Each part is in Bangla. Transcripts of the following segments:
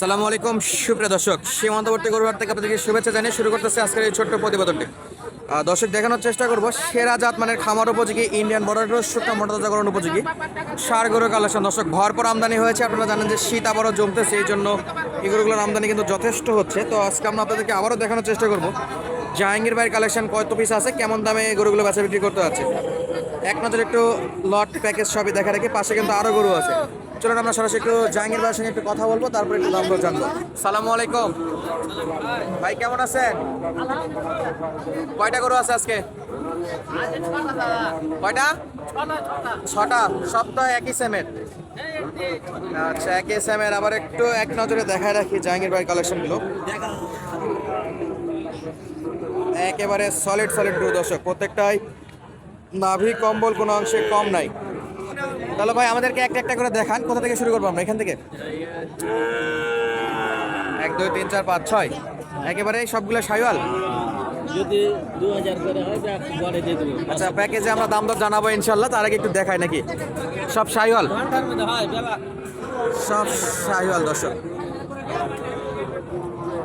সালামু আলাইকুম, সুপ্রিয় দর্শক। সীমান্তবর্তী গরুহাট থেকে আপনাদেরকে শুভেচ্ছা জানিয়ে শুরু করতেছে আজকের এই ছোট্ট প্রতিবেদনটি। দর্শক, দেখানোর চেষ্টা করব, সেরা জাত মানের খামার উপযোগী ইন্ডিয়ান বর্ডার সুট্টা মোটরজাগরণ উপযোগী। সার গরু কালেকশন দর্শক, ভরপুর আমদানি হয়েছে, আপনারা জানেন যে শীত আবারও জমতেছে, এই জন্য এই গরুগুলোর আমদানি কিন্তু যথেষ্ট হচ্ছে। তো আজকে আমরা আপনাদেরকে আবারও দেখানোর চেষ্টা করব, জাহাঙ্গীর ভাইয়ের কালেকশন কত পিস আছে, কেমন দামে গরুগুলো বেচা বিক্রি করতে আছে। এক নজর একটু লট প্যাকেজ সবই দেখা রেখে, পাশে কিন্তু আরও গরু আছে। চলুন, আমরা সরাসরি একটু জাহাঙ্গীর ভাইয়ের সঙ্গে একটু কথা বলব, তারপরে একটু দাম দর জানব। সালামু আলাইকুম। ভাই, কেমন আছেন? কয়টা গরু আছে আজকে? কয়টা? ছটা। সপ্তাহ একই সেমের আচ্ছা একই সেমের আবার একটু এক নজরে দেখায় রাখি জাহাঙ্গীর ভাইয়ের কালেকশনগুলো একেবারে সলিড সলিড গরু দর্শক, প্রত্যেকটাই নাভি কম্বল কোনো অংশে কম নাই। তাহলে ভাই আমাদেরকে একটা একটা করে দেখান কোথা থেকে শুরু করব আমরা? এখান থেকে। এক দুই তিন চার পাঁচ ছয়। একেবারে সবগুলো সাইওয়াল। যদি দু হাজার করে হয় পরে দিয়ে দেবো। আচ্ছা প্যাকেজে আমরা দাম দর জানাব ইনশাল্লাহ তার আগে একটু দেখাই নাকি? সব বেলা সব সাইওয়াল দর্শক।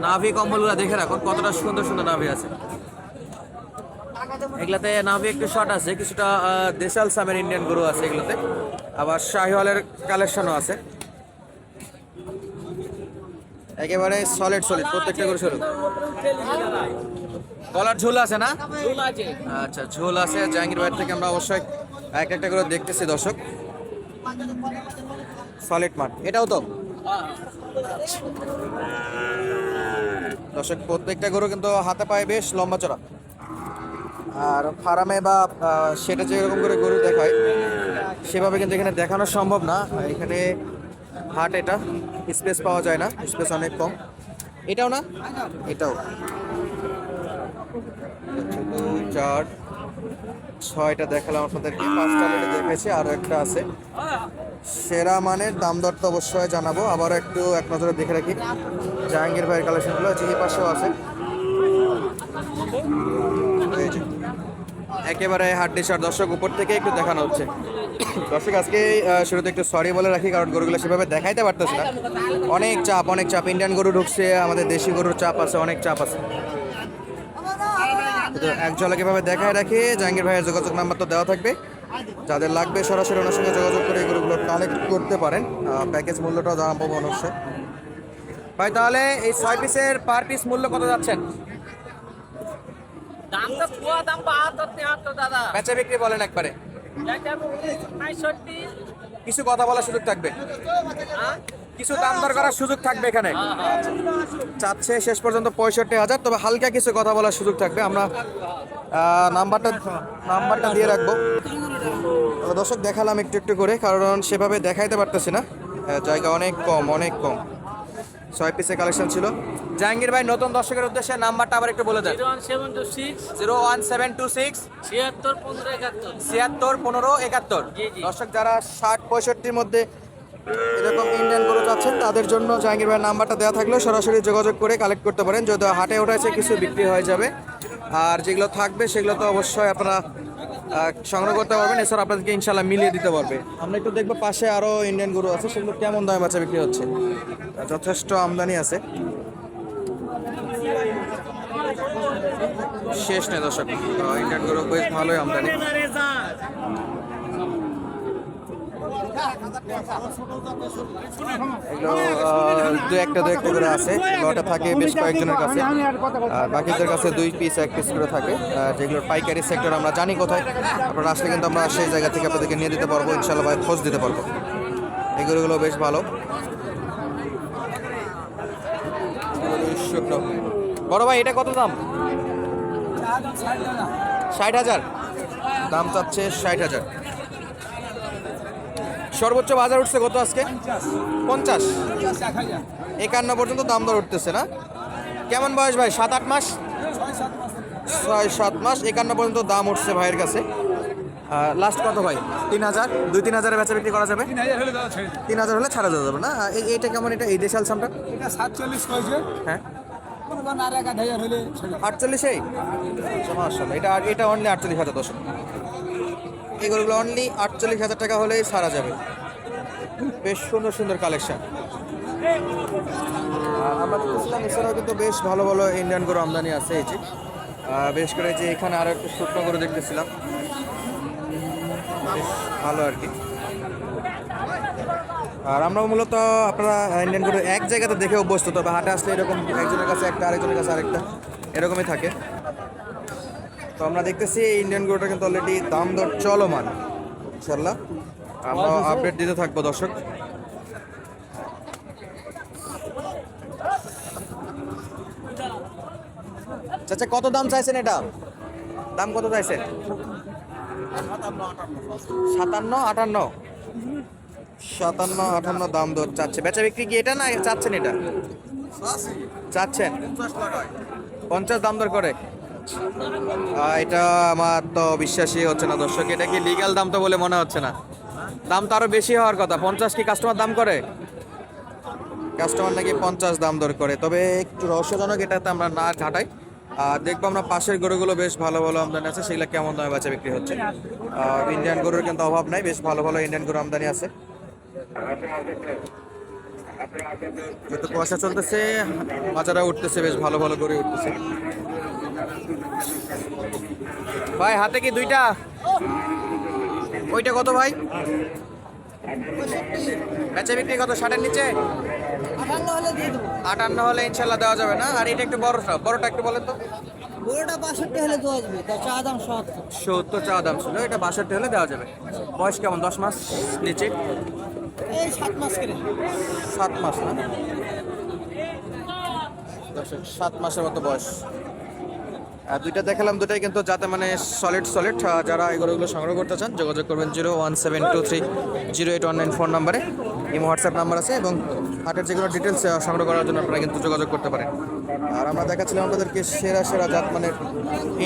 নাভি কম্বলগুলো দেখে রাখুন কতটা সুন্দর সুন্দর নাভি আছে। এগুলাতে নাভি একটু শর্ট আছে কিছুটা দেশাল সামের ইন্ডিয়ান গরু আছে এগুলোতে। আবার শাহিওয়ালের কালেকশনও আছে। একেবারে সলিড সলিড প্রত্যেকটা গরু শুরু গলার ঝোল আছে না? আচ্ছা ঝোল আছে। জাহাঙ্গীর বাড়ি থেকে আমরা অবশ্যই এক একটা করে দেখতেছি, দর্শক। সলিড মাঠ। এটাও তো? দর্শক, প্রত্যেকটা গরু কিন্তু হাতে পায়ে বেশ লম্বা চড়া। আর ফার্মে বা সেটা যেরকম করে গরু দেখায়, সেভাবে কিন্তু এখানে দেখানো সম্ভব না। এখানে হাট এটা, স্পেস পাওয়া যায় না, স্পেস অনেক কম। এটাও না? এটাও। চার, ছয়টা দেখালাম আপনাদেরকে, পাঁচটা অলরেডি দেখেছি আরও একটা আছে। সেরা মানের দাম দর তো অবশ্যই জানাব। আবার একটু এক নজরে দেখে রাখি। জাহাঙ্গীর ভাইয়ের কালেকশনগুলো এই পাশেও আছে। যে। একেবারে হাট ডিশার দর্শক উপর থেকে একটু দেখানো হচ্ছে। দর্শক, আজকে শুরুতে একটু সরি বলে রাখি, কারণ গরুগুলো সেভাবে দেখাইতে পারতেছে না। অনেক চাপ অনেক চাপ। ইন্ডিয়ান গরু ঢুকছে, আমাদের দেশি গরুর চাপ আছে, অনেক চাপ আছে। এক ঝলক এভাবে দেখায় রাখি। জাহাঙ্গীর ভাইয়ের যোগাযোগ নাম্বার তো দেওয়া থাকবে। যাদের লাগবে সরাসরি ওনার সঙ্গে যোগাযোগ করে এগুলো কালেক্ট করতে পারেন। প্যাকেজ মূল্যটাও জানাব অবশ্যই ভাই, তাহলে এই ছয় পিসের পার পিস মূল্য কত যাচ্ছেন? দাম পুয়া দাম বাহাত্তর তেহাত্তর দাদা। বেচা বিক্রি বলেন একবারে। কিছু কথা বলার সুযোগ থাকবে? হ্যাঁ? কিছু দাম দর করার সুযোগ থাকবে এখানে? চাচ্ছে শেষ পর্যন্ত পঁয়ষট্টি হাজার তবে হালকা কিছু কথা বলার সুযোগ থাকবে। আমরা নাম্বারটা নাম্বারটা দিয়ে রাখব। দর্শক দেখালাম একটু একটু করে কারণ সেভাবে দেখাইতে পারতেছি না। জায়গা অনেক কম অনেক কম। ছয় পিসের কালেকশন ছিল। জাহাঙ্গীর ভাই নতুন দর্শকের উদ্দেশ্যে নাম্বারটা আবার একটু বলে দেন। Zero one seven two six. ছিয়াত্তর পনেরো একাত্তর। ছিয়াত্তর পনেরো একাত্তর। জি, জি। দর্শক যারা ষাট পঁয়ষট্টির মধ্যে এরকম ইন্ডিয়ান গরু চাচ্ছেন তাদের জন্য জাহাঙ্গীর ভাইয়ের নাম্বারটা দেওয়া থাকলেও সরাসরি যোগাযোগ করে কালেক্ট করতে পারেন। যদি হাটে ওঠাইছে কিছু বিক্রি হয়ে যাবে। আর যেগুলো থাকবে সেগুলো তো অবশ্যই আপনারা সংগ্রহ করতে পারবেন। এছাড়া আপনাদেরকে ইনশাল্লাহ মিলিয়ে দিতে পারবে। আমরা একটু দেখব পাশে আরও ইন্ডিয়ান গরু আছে, সেগুলো কেমন দামে বাচ্চা বিক্রি হচ্ছে? যথেষ্ট আমদানি আছে। শেষ নেই দর্শক। ইন্ডিয়ান গরু বেশ ভালোই আমদানি। দু একটা দু একটা করে আছে। লটা থাকে, বেশ কয়েকজনের কাছে। আর বাকিদের কাছে দুই পিস এক পিস করে থাকে। যেগুলোর পাইকারি সেক্টর আমরা জানি কোথায়, আপনারা আসলে কিন্তু আমরা সেই জায়গা থেকে আপনাদেরকে নিয়ে দিতে পারব। ইনশাল্লাহ ভাই, খোঁজ দিতে পারব। এগুলোগুলো বেশ ভালো। বড় ভাই, এটা কত দাম? ষাট হাজার। দাম চাচ্ছে ষাট হাজার। সর্বোচ্চ বাজার উঠছে কত আজকে? পঞ্চাশ। একান্ন পর্যন্ত দাম দর উঠতেছে না? কেমন বয়স ভাই? সাত আট মাস? ছয় সাত মাস। একান্ন পর্যন্ত দাম উঠছে ভাইয়ের কাছে। লাস্ট কত ভাই? তিন হাজার? দুই তিন হাজারে বেচা বিক্রি করা যাবে? তিন হাজার হলে ছেড়ে যাবে না? এই এইটা কেমন? এটা এই দেশাল সামটা? সাতচল্লিশ হ্যাঁ। আটচল্লিশেই? মাসাল্লাহ এটা এটা অনলি আটচল্লিশ হাজার দশ এগুলো অনলি আটচল্লিশ হাজার টাকা হলেই সারা যাবে। বেশ সুন্দর সুন্দর কালেকশন আমরা দেখতেছিলাম এছাড়াও কিন্তু বেশ ভালো ভালো ইন্ডিয়ান গরু আমদানি আছে এই যে। বেশ করে যে এখানে আরও একটু শুকনো গরু দেখতেছিলাম। বেশ ভালো আর কি। আর আমরা মূলত আপনারা ইন্ডিয়ান গরু এক জায়গাতে দেখে অভ্যস্ত, তবে হাটে আসলে এরকম একজনের কাছে একটা, আরেকজনের কাছে আরেকটা, এরকমই থাকে। তো আমরা দেখতেছি এই ইন্ডিয়ান গরুটা কিন্তু অলরেডি দাম দর চলমান ইনশাল্লাহ আমরা আপডেট দিতে থাকব দর্শক। চাচা কত দাম চাইছেন এটা? দাম কত চাইছেন সাতান্ন আটান্ন। সাতান্ন আটান্ন দাম দর চাচ্ছে। বেচা বিক্রি কি এটা না চাচ্ছেন এটা? চাচ্ছেন? পঞ্চাশ দাম দর করে। এটা আমার তো বিশ্বাসই হচ্ছে না দর্শক, এটা কি লিগ্যাল দাম তো বলে মনে হচ্ছে না। দাম তো আরও বেশি হওয়ার কথা, পঞ্চাশ কি কাস্টমার দাম করে? কাস্টমার নাকি পঞ্চাশ দাম দর করে, তবে একটু রহস্যজনক এটাতে আমরা না ঘাটাই। আর দেখব আমরা পাশের গরুগুলো বেশ ভালো ভালো আমদানি আছে, সেগুলো কেমন দামে বেচা বিক্রি হচ্ছে। ইন্ডিয়ান গরুর কিন্তু অভাব নাই, বেশ ভালো ভালো ইন্ডিয়ান গরু আমদানি আছে। যেহেতু কুয়াশা চলতেছে, বাজারে উঠতেছে, বেশ ভালো ভালো গরু উঠতেছে। ভাই হাতে কি দুইটা? ওইটা কত ভাই? বেচা বিক্রি কত ষাটের নিচে? আটান্ন হলে ইনশাল্লাহ দেওয়া যাবে না? আর এটা একটু বড়টা বড়টা একটু বলেন তো। বড়টা বাষট্টি হলে দেওয়া যাবে চা দাম সত্তর। সত্তর চা দাম ছিল এটা বাষট্টি হলে দেওয়া যাবে। বয়স কেমন? দশ মাস নিচে? এই সাত মাস করে। সাত মাস না? সাত মাসের মতো বয়স। দুইটা দেখালাম, দুটাই কিন্তু যাতে মানে সলিড সলিড যারা এগুলোগুলো সংগ্রহ করতে চান, যোগাযোগ করবেন zero one seven two three, zero eight one nine phone নাম্বারে। ইমো হোয়াটসঅ্যাপ নাম্বার আছে এবং হাটের যেগুলো ডিটেলস সংগ্রহ করার জন্য আপনারা কিন্তু যোগাযোগ করতে পারেন। আর আমরা দেখাচ্ছিলাম আপনাদেরকে সেরা সেরা জাত মানে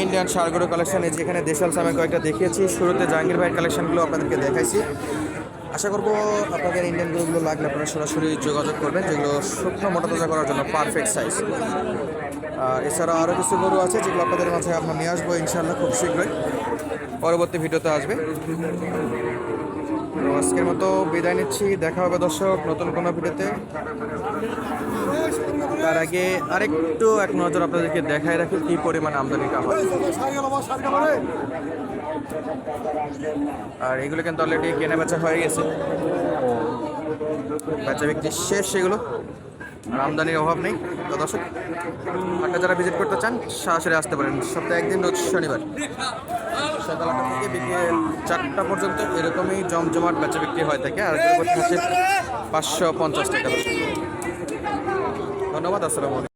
ইন্ডিয়ান সারগরু কালেকশন যেখানে দেশাল সামে কয়েকটা দেখিয়েছি। শুরুতে জাহাঙ্গীর ভাইয়ের কালেকশনগুলো আপনাদেরকে দেখাইছি। আশা করব আপনাদের ইন্ডিয়ান গরুগুলো লাগলে আপনারা সরাসরি যোগাযোগ করবেন, যেগুলো শুকনো মোটা তাজা করার জন্য পারফেক্ট সাইজ আর এছাড়া আরও কিছু গরু আছে যেগুলো আপনাদের মাঝে আমরা নিয়ে আসব ইনশাল্লাহ খুব শীঘ্রই। পরবর্তী ভিডিওতে আসবে। আজকের মতো বিদায় নিচ্ছি। দেখা হবে দর্শক নতুন কোনো ভিডিওতে। তার আগে আরেকটু এক নজর আপনাদেরকে দেখায় রাখি কী পরিমাণ আমদানিটা হয় আর এগুলো কিন্তু অলরেডি কেনা বেচা হয়ে গেছে। বেচা বিক্রি শেষ সেগুলো আমদানির অভাব নেই। তো দর্শক হাটটা যারা ভিজিট করতে চান, সরাসরি আসতে পারেন। সপ্তাহে একদিন, রোজ শনিবার। সকাল আটটা থেকে বিকেল চারটা পর্যন্ত এরকমই জমজমাট বেচা বিক্রি হয়ে থাকে। আর পাঁচশো পঞ্চাশ টাকা। ধন্যবাদ, আসসালামু